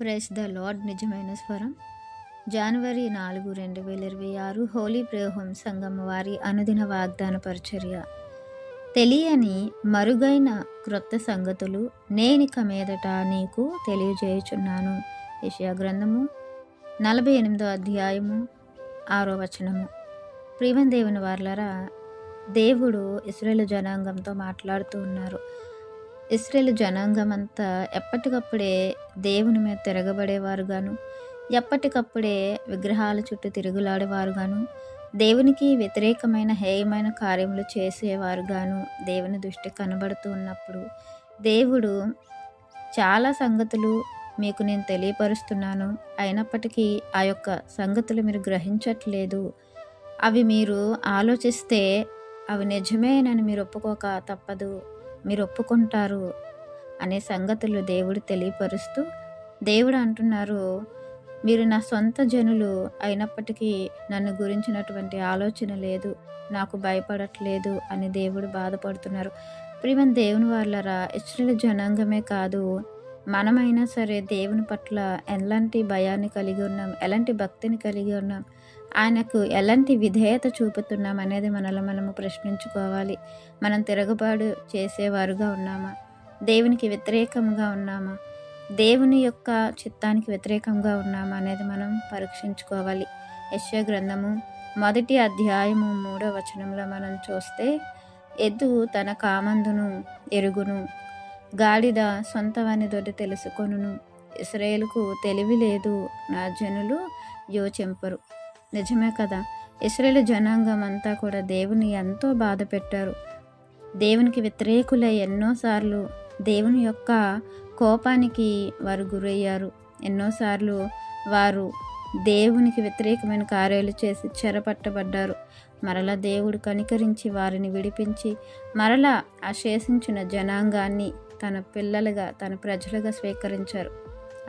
Price the lord నిజమైన స్వరం. జనవరి నాలుగు రెండు వేల ఇరవై ఆరు హోలీ ప్రేహం సంఘం వారి అనుదిన వాగ్దాన పరిచర్య. తెలియని మరుగైన క్రొత్త సంగతులు నేనిక మీదట నీకు తెలియజేయుచున్నాను. విషయా గ్రంథము నలభై ఎనిమిదో అధ్యాయము ఆరో వచనము. ప్రియమైన దేవుని వార్లరా దేవుడు ఇస్రాయేల్ జనాంగంతో మాట్లాడుతూ ఉన్నారు. ఇస్రాయేల్ జనాంగం అంతా ఎప్పటికప్పుడే దేవుని మీద తిరగబడేవారుగాను ఎప్పటికప్పుడే విగ్రహాల చుట్టూ తిరుగులాడేవారుగాను దేవునికి వ్యతిరేకమైన హేయమైన కార్యములు చేసేవారుగాను దేవుని దృష్టి కనబడుతూ ఉన్నప్పుడు దేవుడు చాలా సంగతులు మీకు నేను తెలియపరుస్తున్నాను. అయినప్పటికీ ఆ యొక్క సంగతులు మీరు గ్రహించట్లేదు. అవి మీరు ఆలోచిస్తే అవి నిజమేనని మీరు ఒప్పుకోక తప్పదు. మీరు ఒప్పుకుంటారు అనే సంగతులు దేవుడు తెలియపరుస్తూ దేవుడు అంటున్నారు మీరు నా సొంత జనులు అయినప్పటికీ నన్ను గురించినటువంటి ఆలోచన లేదు నాకు భయపడట్లేదు అని దేవుడు బాధపడుతున్నారు. ప్రియమని దేవుని వాళ్ళరా ఇస్రాయేల్ జనాంగమే కాదు మనమైనా సరే దేవుని పట్ల ఎలాంటి భయాన్ని కలిగి ఉన్నాం ఎలాంటి భక్తిని కలిగి ఉన్నాం ఆయనకు ఎలాంటి విధేయత చూపుతున్నాం అనేది మనలో మనము ప్రశ్నించుకోవాలి. మనం తిరగబాటు చేసేవారుగా ఉన్నామా? దేవునికి వ్యతిరేకంగా ఉన్నామా? దేవుని యొక్క చిత్తానికి వ్యతిరేకంగా ఉన్నామా అనేది మనం పరీక్షించుకోవాలి. యశ్వ గ్రంథము మొదటి అధ్యాయము మూడో వచనంలో మనం చూస్తే ఎద్దు తన కామందును ఎరుగును గాడిద సొంతవాని దొడ్డి తెలుసుకొనును ఇస్రాయేల్కు తెలివి లేదు నా జనులు యోచింపరు. నిజమే కదా? ఇస్రాయేల్ జనాంగం అంతా కూడా దేవుని ఎంతో బాధ పెట్టారు. దేవునికి వ్యతిరేకులై ఎన్నోసార్లు దేవుని యొక్క కోపానికి వారు గురయ్యారు. ఎన్నోసార్లు వారు దేవునికి వ్యతిరేకమైన కార్యాలు చేసి చెరపట్టబడ్డారు. మరలా దేవుడు కనికరించి వారిని విడిపించి మరలా అశేషించిన జనాంగాన్ని తన పిల్లలుగా తన ప్రజలుగా స్వీకరించారు.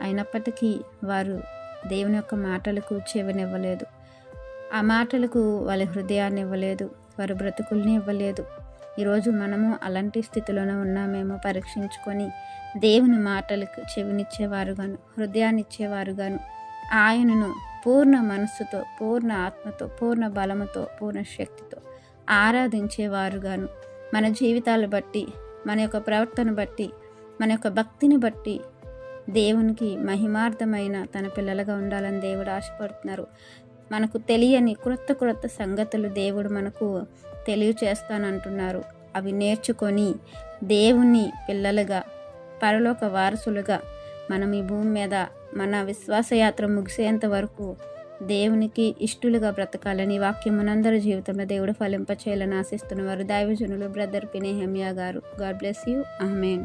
అయినప్పటికీ వారు దేవుని యొక్క మాటలకు చెవినివ్వలేదు. ఆ మాటలకు వాళ్ళ హృదయాన్ని ఇవ్వలేదు వారి బ్రతుకుల్ని ఇవ్వలేదు. ఈరోజు మనము అలాంటి స్థితిలోనే ఉన్నామేమో పరీక్షించుకొని దేవుని మాటలకు చెవినిచ్చేవారుగాను హృదయాన్ని ఇచ్చేవారుగాను ఆయనను పూర్ణ మనస్సుతో పూర్ణ ఆత్మతో పూర్ణ బలముతో పూర్ణ శక్తితో ఆరాధించేవారుగాను. మన జీవితాలు బట్టి మన యొక్క ప్రవర్తన బట్టి మన యొక్క భక్తిని బట్టి దేవునికి మహిమార్థమైన తన పిల్లలుగా ఉండాలని దేవుడు ఆశపడుతున్నారు. మనకు తెలియని క్రొత్త క్రొత్త సంగతులు దేవుడు మనకు తెలియచేస్తానంటున్నారు. అవి నేర్చుకొని దేవుని పిల్లలుగా పరలోక వారసులుగా మనం ఈ భూమి మీద మన విశ్వాసయాత్ర ముగిసేంత వరకు దేవునికి ఇష్టలుగా బ్రతకాలని వాక్యం మనందరి జీవితంలో దేవుడు ఫలింపచేయాలని ఆశిస్తున్నవారు దైవజనులు బ్రదర్ పినేహమ్యా గారు. God bless you. Amen